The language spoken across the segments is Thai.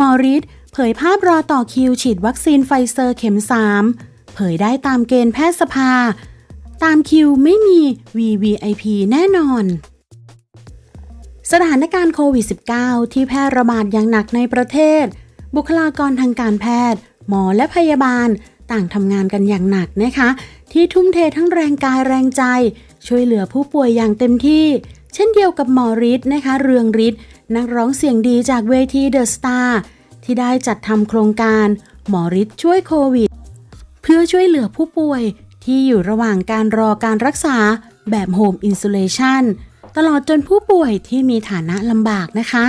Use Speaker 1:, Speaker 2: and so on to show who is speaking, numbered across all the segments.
Speaker 1: มอริสเผยภาพรอต่อคิวฉีดวัคซีนไฟเซอร์เข็ม 3 เผยได้ตามเกณฑ์แพทยสภา ตามคิวไม่มี VVIP แน่นอน สถานการณ์โควิด -19 ที่แพร่ระบาดอย่างหนักในประเทศ บุคลากรทางการแพทย์ หมอและพยาบาลต่างทำงานกันอย่างหนักนะคะ ที่ทุ่มเททั้งแรงกายแรงใจ ช่วยเหลือผู้ป่วยอย่างเต็มที่ เช่นเดียวกับหมอฤทธิ์นะคะ เรืองฤทธิ์นักร้องเสียงดีจากเวทีเดอะสตาร์ที่ได้จัดทำโครงการหมอฤทธิ์ช่วยโควิด เพื่อช่วยเหลือผู้ป่วยที่อยู่ระหว่างการรอการรักษาแบบโฮมอิน l ูเลชันตลอดจนผู้ป่วยที่มีฐานะลำบากนะคะ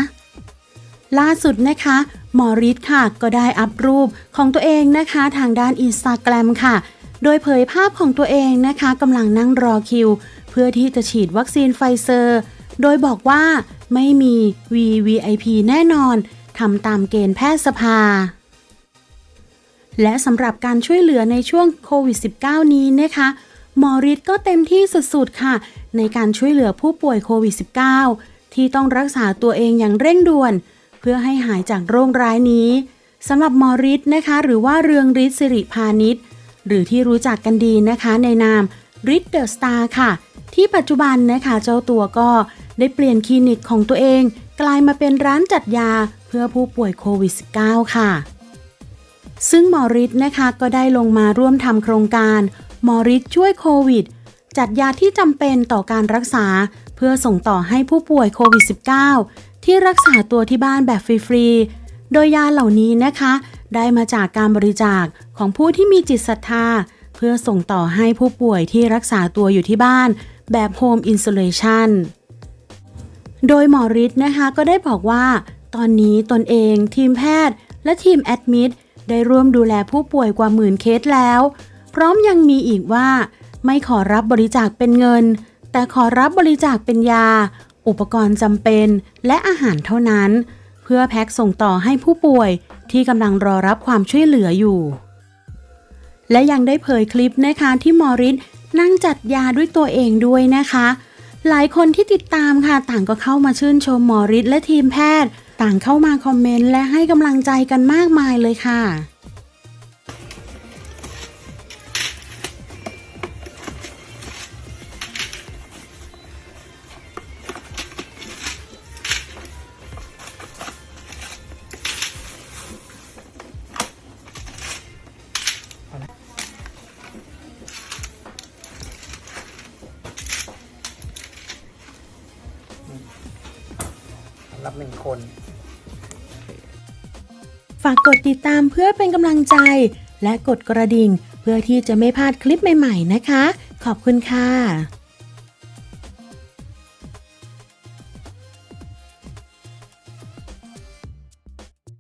Speaker 1: ล่าสุดนะคะ หมอฤทธิ์ค่ะ ก็ได้อัพรูปของตัวเองนะคะ ทางด้านอินสตาแกรมค่ะ โดยเผยภาพของตัวเองนะคะกำลังนั่งรอคิว เพื่อที่จะฉีดวัคซีนไฟเซอร์ โดยบอกว่าไม่มี VVIP แน่นอนทำตามเกณฑ์แพทยสภา และสำหรับการช่วยเหลือในช่วงโควิด -19 นี้นะคะหมอฤทธิ์ก็เต็มที่สุด ๆ ค่ะ ในการช่วยเหลือผู้ป่วยโควิด -19 ที่ต้องรักษาตัวเองอย่างเร่งด่วน เพื่อให้หายจากโรคร้ายนี้สำหรับหมอฤทธิ์นะคะ หรือว่าเรืองฤทธิ์สิริพาณิชย์หรือที่รู้จักกันดีนะคะในนามฤทธิ์เดอะสตาร์ค่ะ ที่ปัจจุบันนะคะเจ้าตัวก็ได้เปลี่ยนคลินิกของตัวเอง กลายมาเป็นร้านจัดยาเพื่อผู้ป่วยโควิด -19 ค่ะ ซึ่งหมอฤทธิ์นะคะก็ได้ลงมาร่วมทำโครงการหมอฤทธิ์ช่วยโควิด จัดยาที่จำเป็นต่อการรักษา เพื่อส่งต่อให้ผู้ป่วยโควิด -19 ที่รักษาตัวที่บ้านแบบฟรีๆ โดยยาเหล่านี้นะคะ ได้มาจากการบริจาคของผู้ที่มีจิตศรัทธา เพื่อส่งต่อให้ผู้ป่วยที่รักษาตัวอยู่ที่บ้าน แบบโฮมอิน l ูเลชันโดยหมอฤทธิ์นะคะก็ได้บอกว่า ตอนนี้ตนเองทีมแพทย์ และทีมแอดมิดได้ร่วมดูแลผู้ป่วยกว่าหมื่นเคสแล้ว พร้อมยังมีอีกว่า ไม่ขอรับบริจาคเป็นเงิน แต่ขอรับบริจาคเป็นยา อุปกรณ์จำเป็นและอาหารเท่านั้น เพื่อแพ็คส่งต่อให้ผู้ป่วยที่กำลังรอรับความช่วยเหลืออยู่ และยังได้เผยคลิปนะคะที่มอริส นั่งจัดยาด้วยตัวเองด้วยนะคะ หลายคนที่ติดตามค่ะต่างก็เข้ามาชื่นชมหมอริสและทีมแพทย์ ต่างเข้ามาคอมเมนต์และให้กำลังใจกันมากมายเลยค่ะ
Speaker 2: รับหนึ่งคน
Speaker 1: ฝากกดติดตามเพื่อเป็นกำลังใจ และกดกระดิ่ง เพื่อที่จะไม่พลาดคลิปใหม่ ๆ นะคะ ขอบคุณค่ะ